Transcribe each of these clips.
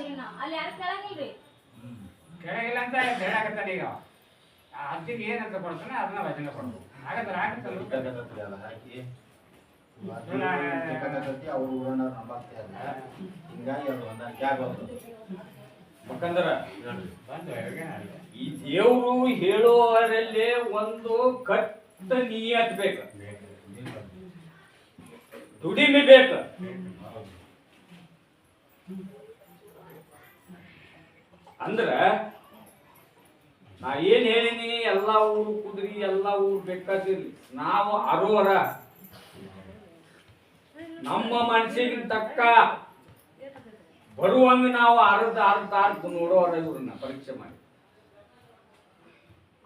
ಬಂದಿರಿ ನಾ ಅಲ್ಲಿ ಯಾರು ಕೇಳಂಗಿಲ್ರಿ ಕೆಳಗಿಲ್ಲ ಅಂತ ಹೇಳಾಕತ್ತಾನ ಈಗ. ಆ ಅಜ್ಜಿಗೆ ಏನಂತ ಕೊಡ್ತಾನೆ ಅದನ್ನ ವಚನ ಕೊಡ್ಬೇಕು. ಹಾಗಾದ್ರೆ ಆಗತ್ತಲ್ಲ ಹಾಕಿ ಅವ್ರ ಊರನ್ನ ನಂಬಾಕ್ತಾ ಇಲ್ಲ ಹಿಂಗಾಗಿ ಅವ್ರು ಹೊಂದಾಣಿಕೆ ಆಗೋದು ಈ ದೇವ್ರು ಹೇಳುವರಲ್ಲಿ ಒಂದು ಕಟ್ಟ ನಿಯತ್ ಬೇಕು. ದುಡಿಮೆ ಬೇಕು. ಅಂದ್ರ ನಾ ಏನ್ ಹೇಳಿನಿ, ಎಲ್ಲಾ ಊರು ಕುದುರಿ, ಎಲ್ಲ ಊರು ಬೇಕಾದಿರ್ಲಿ. ನಾವು ಅರೋರ. ನಮ್ಮ ಮನಸ್ಸಿಗೆ ತಕ್ಕ ಬರುವಂಗ ನಾವು ಅರ್ಧ ಅರ್ಧ ಅರ್ಧ ನೋಡೋರ ಇವ್ರನ್ನ ಪರೀಕ್ಷೆ ಮಾಡಿ.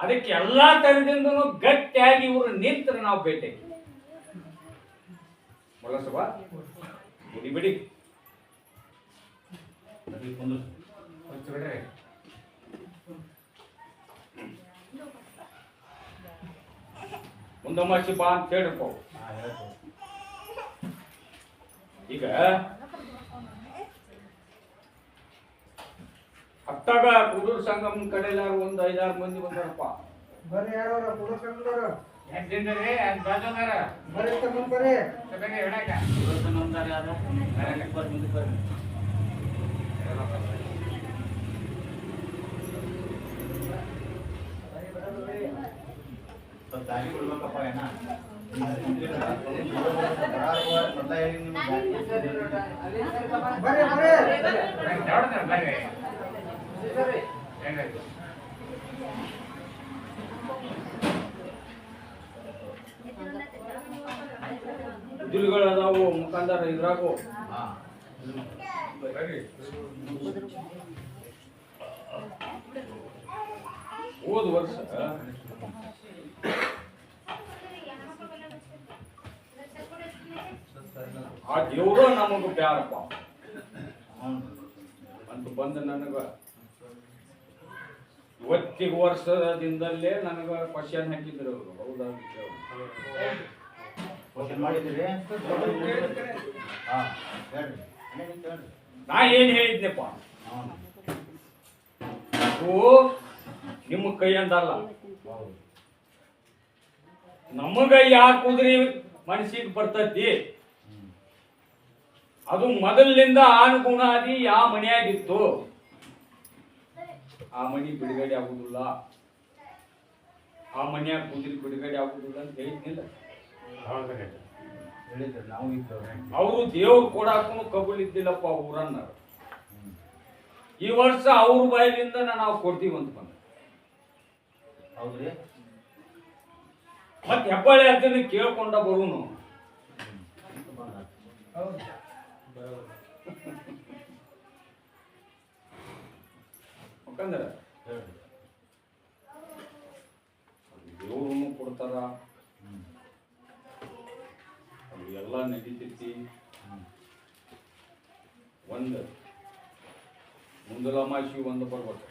ಅದಕ್ಕೆ ಎಲ್ಲಾ ತರದಿಂದ ಗಟ್ಟಿಯಾಗಿ ಇವರು ನಿಂತ್ರ ನಾವು ಭೇಟಿ ಮೊಲಸವ ಬಿಡಿ ಬಿಡಿ ಬಿಡ್ರಿ ಮುಂದಮಾಸಿ ಬಾ ಅಂತ ಹೇಳ್ರಪ್ಪ ಅವ್ರು. ಹಾ, ಹೇಳ್ತು. ಈಗ ಹತ್ತಾಗ ಕುದುರ್ ಸಂಗಮ್ ಕಡೆಲಾರ ಒಂದ್ ಐದಾರು ಮಂದಿ ಬಂದಾರಪ್ಪ. ಬರ್ರಿ ದಿನದಲ್ಲಿ ಅದು ಬಂದದಾರ ಬರ್ರಿ ತಗೊಂಡ್ ಬರ್ರಿ ಸಭೆಗೆ ಹೇಳಕ ಇವತ್ತು ನಮ್ದಾರ ಯಾರು? ಮುಂದಕ್ಕೆ ಬರ್ರಿ, ಮುಂದಕ್ಕೆ ಬರ್ರಿ. ಸ್ವಲ್ಪ ದಾರಿ ಕೊಡ್ಬೇಕಪ್ಪ ಏನ? ಮೊದ್ಲ ಹೇಳಿ ನಿಮ್ಗೆ ದಾರಿ. ಬರ್ರಿ ಬರ್ರಿ ನೋಡಿದ್ರೆ ಬರ್ರಿ ಹೆಂಗಾಯ್ತು ಕುದುರೆಗಳು ಅದಾವು ಮುಖಾಂತರ ಇದ್ರಾಗು ಹಾ. ಬರ್ರಿ ಹೋದ ವರ್ಷ ಆ ದೇವ್ರ ನಮಗ ಬ್ಯಾರಪ್ಪ. ಅಂತ ಬಂದ ನನಗ ಇವತ್ತಿಗೆ ವರ್ಷದಿಂದಲೇ ನನಗ ಕ್ವಶನ್ ಹಾಕಿದ್ರು ಅವರು. ಹೌದಾ ನಾ ಏನ್ ಹೇಳಿದ್ನಪ್ಪ. ನಿಮ್ಮ ಕೈಯಂದಲ್ಲ. ನಮಗ ಯಾ ಕುದುರೆ ಮನಸ್ಸಿಗೆ ಬರ್ತೈತಿ. ಅದು ಮೊದಲಿನಿಂದ ಆಗಿ ಯಾ ಮನೆಯಾಗಿತ್ತು? ಆ ಮನಿ ಬಿಡುಗಡೆ ಆಗುದಿಲ್ಲ. ಆ ಮನೆಯ ಕುದುರೆ ಬಿಡುಗಡೆ ಆಗುದಿಲ್ಲ ಅಂತ ಹೇಳಿದ್ನಿಲ್ಲ. ಅವರು ದೇವ್ರು ಕೊಡಾಕನು ಕಬುಲಿದ್ದಿಲ್ಲಪ್ಪ ಊರನ್ನ. ಈ ವರ್ಷ ಅವ್ರ ಬಾಯಿಲಿಂದ ನಾವು ಕೊಡ್ತೀವಿ ಅಂತ ಬಂದ ಮತ್ ಹೆಬ್ಬಳ್ಳಿ ಅದನ್ನ ಕೇಳ್ಕೊಂಡ ಬರುನು ಯಾಕಂದ್ರೆ ಕೊಡ್ತಾರ. ಅದು ಎಲ್ಲ ನಡೀತೈತಿ ಹ್ಮ್. ಒಂದು, ಮುಂದಲ ಮಾಸಿ ಒಂದು ಬರ್ಬೇಕು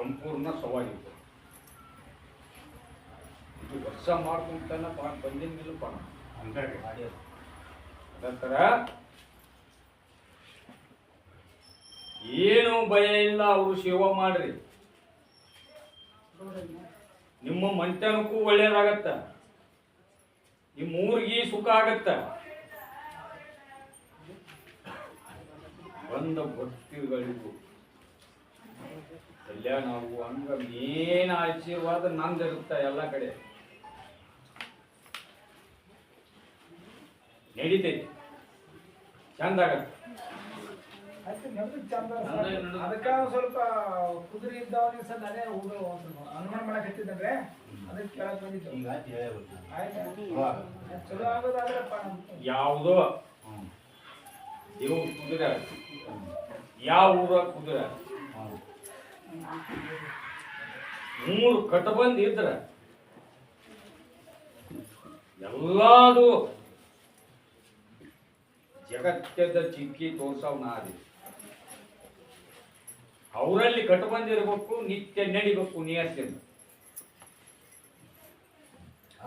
ಸಂಪೂರ್ಣ ಸವಾಗಿತ್ತು ಇದು ವರ್ಷ ಮಾಡ್ಕೊಂತಾನ ಬಂದಿದ್ಮೇಲೆ ಪಾಣ ಅಂಗಡಿ ಮಾಡ್ಯಾರ. ನಂತರ ಏನು ಭಯ ಇಲ್ಲ ಅವರು ಸೇವಾ ಮಾಡ್ರಿ. ನಿಮ್ಮ ಮಂಟನಕ್ಕೂ ಒಳ್ಳೇದಾಗತ್ತ. ನಿಮ್ಮ ಊರಿಗೆ ಸುಖ ಆಗತ್ತ. ಬಂದ ಭಕ್ತಿಗಳಿಗೂ. ನಾವು ಹಂಗ ಮೇನ್ ಆಶೀರ್ವಾದ ನಂದಿರುತ್ತ ಎಲ್ಲ ಕಡೆ. ನಡೀತೈತಿ. ಚಂದ ಆಗತ್ತೆ? ಅದಕ್ಕ ಸ್ವಲ್ಪ ಕುದುರೆ ಇದ್ದವನಿಗೆ ಸರ್ ನಾನೇ ಹುಡುಗ ಅನುಮಾನ ಮಾಡಕ್ ಹತ್ತಿದ್ರೆ ಅದಕ್ಕೆ ಕೇಳಕ್ ಬಂದಿತ್ತು ಚಲೋ ಆಗೋದಾದ್ರಪ್ಪ. ಯಾವುದೋ. ಇವು ಕುದುರೆ ಯಾವ ಊರ ಕುದುರೆ ಮೂರು ಕಟಬಂದ್ ಇದ್ರ. ಎಲ್ಲಾದು ಜಗತ್ತದ ಚಿಕ್ಕಿ ತೋರ್ಸವ್ ನಾರಿ. ಅವರಲ್ಲಿ ಕಟ್ಟ ಇರ್ಬೇಕು ನಿತ್ಯ ನಡಿಬೇಕು ನಿಯತ್ತಿಂದ.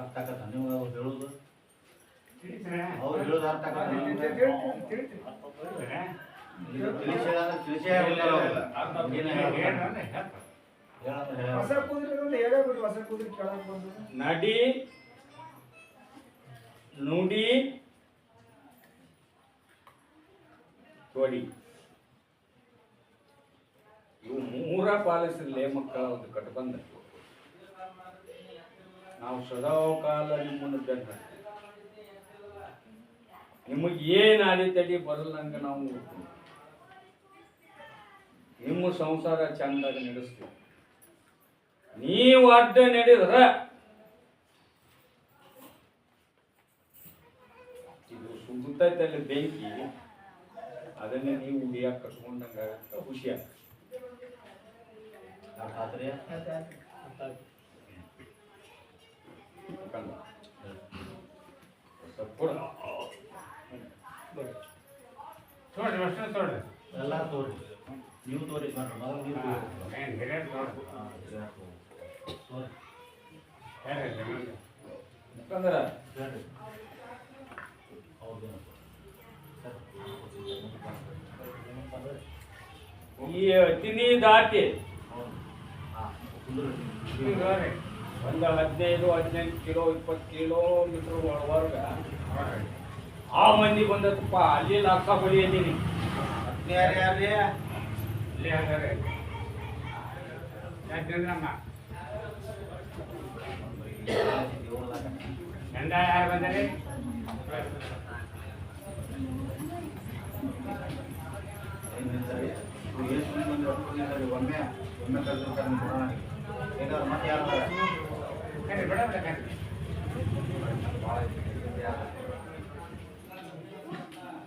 ಅರ್ಥ ಆಗತ್ತ ನೀವು ಅವ್ರು ಹೇಳೋದು? ಅವ್ರು ಹೇಳೋದು ಅರ್ಥ ಆಗತ್ತ. ನಡಿ, ನುಡಿ, ತೊಡಿ. ಇವು ಮೂರ ಪಾಲಿಸಿರ್ಲೇ ಮಕ್ಕಳ ಒಂದು ಕಟ್ಬಂದ ನಾವು ಸದಾ ಕಾಲ ನಿಮ್ಮನ್ನು ಬೆನ್ನ ನಿಮಗೆ ಏನು ಅಡೆತಡೆ ಬರಲ್ಲ ನಾವು. ನಿಮ್ಮ ಸಂಸಾರ ಚಂದಾಗಿ ನಡೆಸ್ತೀವಿ. ನೀವು ಅಡ್ಡ ನಡೆದ್ರ ಇದು ಸುತ್ತೈತಲ್ಲಿ ಬೆಂಕಿ ಅದನ್ನೇ ನೀವು ಉಡಿಯಾಕ ಕಟ್ಕೊಂಡಂಗ ಖುಷಿಯಾಗ ನೋಡ್ರಿ ಅಷ್ಟೇ ತೋಡ್ರಿ ಎಲ್ಲ ತೋರಿ ನೀವು ತೋರಿ ಮಾಡ್ರಿ ಮೊದಲು ನೀವು ಹಾ, ತೋರಿ ಏನ್ ಹಿರಿಯರು ತೋಡ್ರಿ ಹಾಂ ತೋರಿ ಹೇಳ್ರಿ ಜಮೀನ್ಗೆ. ಯಾಕಂದ್ರ ಹೇಳ್ರಿ ಹೌದೇನು ಸರ್ ಈ ಅತಿನಿ ದಾಟಿ ಹೌದು ಹಾಂ ಕುಂದ್ರಿ ಹಿಂಗ್ ಹೋಗ್ರಿ. ಒಂದು ಹದಿನೈದು ಹದಿನೆಂಟು ಕಿಲೋ ಇಪ್ಪತ್ತು ಕಿಲೋಮೀಟರ್ ಒಳವರ್ಗ ನೋಡ್ರಿ. ಆ ಮಂದಿ ಬಂದತ್ತಪ್ಪ ಅಲ್ಲಿ ಅಕ್ಕ ಬಳಿ ಅದೀನಿ ಯಾರು ಯಾರ್ರಿ ಗಂಡ ಯಾರು ಬಂದರೆ ಏನ್ ನಿಲ್ತಾರೆ? ಇವ್ರು ಏನ್ ಸುಮ್ನೆ ಬಂದ್ರು ಅಷ್ಟು ನಿಲ್ತಾರೆ. ಒಮ್ಮೆ ಒಮ್ಮೆ ಕರ್ದಿರ್ತಾರೆ ನಿಮ್ಮ ಪುರಾಣಕ್ಕೆ. ಬೇಕಾದ್ರೆ ಮತ್ತೆ ಯಾರು ಅದಾರ? ಕರಿ ಬಿಡ ಬಿಡ ಕರಿ ಭಾಳ ಐತಿ. ಯಾರು?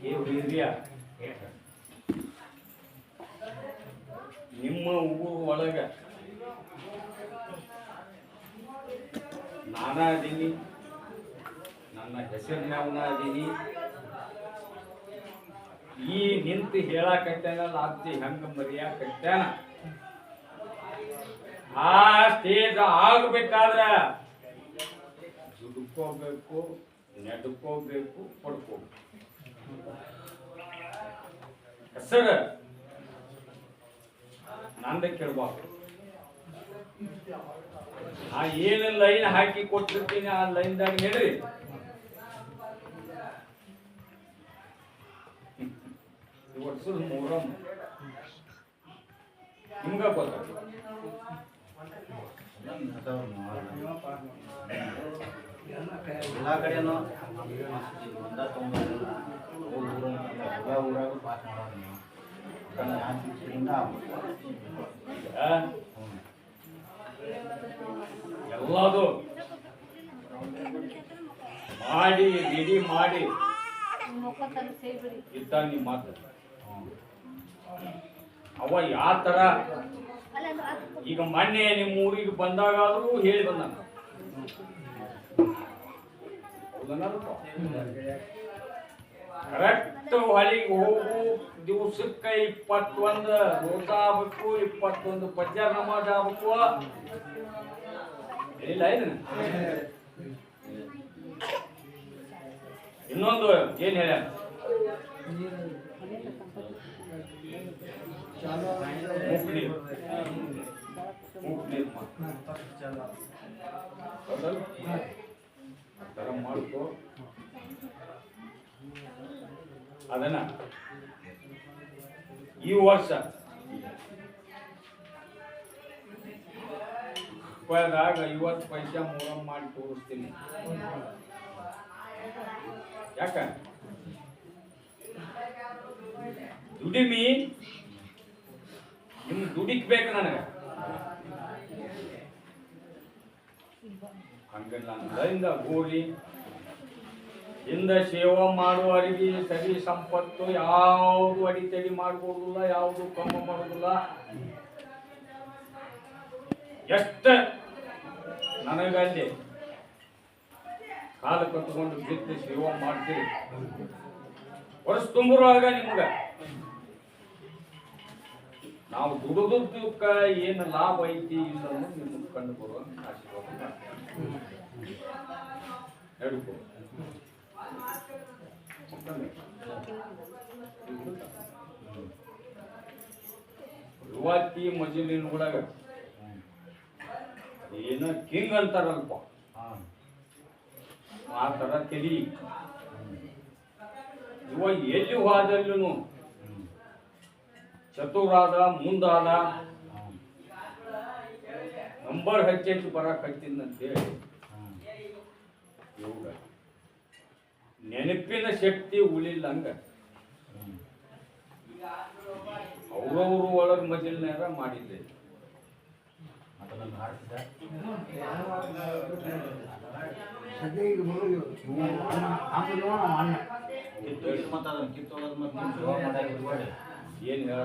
ಏ ಹಿರಿಯ ಹೇಳ್ರಿ. ನಿಮ್ಮ ಊರು ಒಳಗ? ನಾನ ಅದೀನಿ ನನ್ನ ಹೆಸರಿನವನ ಅದೀನಿ ಈ ನಿಂತು ಹೇಳಕತ್ತೇನಲ್ಲ ಅತ್ತಿ ಹೆಂಗ ಮರಿಯಾಕತ್ತಾನ? ಆ ಸ್ಟೇಜ್ ಆಗಬೇಕಾದ್ರೆ ದುಡ್ಕೋಬೇಕು, ನೆಡ್ಕೋಬೇಕು, ಪಡ್ಕೋಬೇಕು. ಹೆಸರು ನಂದ ಕೇಳಬಾರ್ದು. ಆ ಏನು ಲೈನ್ ಹಾಕಿ ಕೊಟ್ಟಿರ್ತೀನಿ ಆ ಲೈನ್ದಾಗ ಹೇಳ್ರಿ ವರ್ಷದ ಮೂರಮ್ಮ ನಿಮ್ಗ ಗೊತ್ತಾಗ ಎಲ್ಲ ಕಡೆನೂ ಒಂದ ಅಂತಲ್ಲ, ಎಲ್ಲ ಊರಾಗ ಪಾಸ್ ಮಾಡೋರು ನೀವು ಯಾಕಂದ್ರೆ ನಾನು ಶಿಕ್ಷೆಯಿಂದ ಎಲ್ಲದು ಮಾಡಿ ರೆಡಿ ಮಾಡಿ ಮುಖತನ ಸೇಬಿಡಿ ನೀವು ಮಾತು ಅವ ಯಾವ ಅದು ಈಗ ಮೊನ್ನೆ ನಿಮ್ಮ ಊರಿಗೆ ಬಂದಾಗಾದ್ರೂ ಹೇಳಿ ಬಂದ ಕರೆಕ್ಟ್ ಹೊಳಿಗೆ ಹೋಗು, ದಿವಸಕ್ಕೆ ಇಪ್ಪತ್ತೊಂದು ರೋಜ ಆಗ್ಬೇಕು, ಇಪ್ಪತ್ತೊಂದು ಪಜ್ಜಾರ್ ನಮಾಜ್ ಆಗ್ಬೇಕು. ಇಲ್ಲ ಏನು? ಇನ್ನೊಂದು ಏನು ಹೇಳ್ಯಾನ? ಮೂಕ್ ನೀರು ಮೂಕ್ ನೀರು ಮಾಡು. ಹೌದಲ್ಲ? ಆ ಥರ ಮಾಡ್ಕೊ ಅದನ್ನ ಈ ವರ್ಷ ರೂಪಾಯಿದಾಗ ಐವತ್ತು ಪೈಸೆ ಮೂರಂ ಮಾಡಿ ತೋರಿಸ್ತೀನಿ ಯಾಕ ದುಡಿಮಿ? ನಿಮ್ ದುಡಿಕ್ ಬೇಕು ನನಗೆ ಲೈನ್ದ ಗೋಲಿ ಇಂದ ಸೇವಾ ಮಾಡುವವರಿಗೆ ಸರಿ ಸಂಪತ್ತು ಯಾವುದು ಅಡಿತಡಿ ಮಾಡ್ಬೋದಿಲ್ಲ, ಯಾವುದು ಕಮ್ಮ ಮಾಡೋದಿಲ್ಲ. ಎಷ್ಟ ನನಗಲ್ಲಿ ಕಾಲು ಕಟ್ಕೊಂಡು ಬಿದ್ದು ಸೇವಾ ಮಾಡ್ತೀರಿ. ವರ್ಷ ಆಗ ನಿಮ್ಗೆ. ನಾವು ದುಡಿದಕ್ಕ ಏನು ಲಾಭ ಐತಿ ಇಲ್ಲ ಅನ್ನೋದು ನಿಮ್ಗೆ ಕಂಡು ಬರುವ ಆಶೀರ್ವಾದ. ಯುವತಿ ಮಜಲಿನ ಒಳಗ ಏನ ಕಿಂಗ್ ಅಂತಾರಲ್ಪ. ಆ ತರ ತಿಳಿ ಇವ ಎಲ್ಲಿ ಹೋದಲ್ಲೂ ಚತುರಾದ ಮುಂದಾದ. ನಂಬರ್ ಹೆಚ್ಚೆಚ್ಚು ಬರಕ್ ಹಚ್ಚಿದ್ನಂತೇಳಿ ಹಾಂ ಇವ್ಗ ನೆನಪಿನ ಶಕ್ತಿ ಉಳಿಲ್ಲಂಗ ಹ್ಞೂ ಅವ್ರವ್ರು ಒಳಗೆ ಮಜಲ್ನಾರ ಮಾಡಿದ್ದೆ. ಏನು ಹೇಳ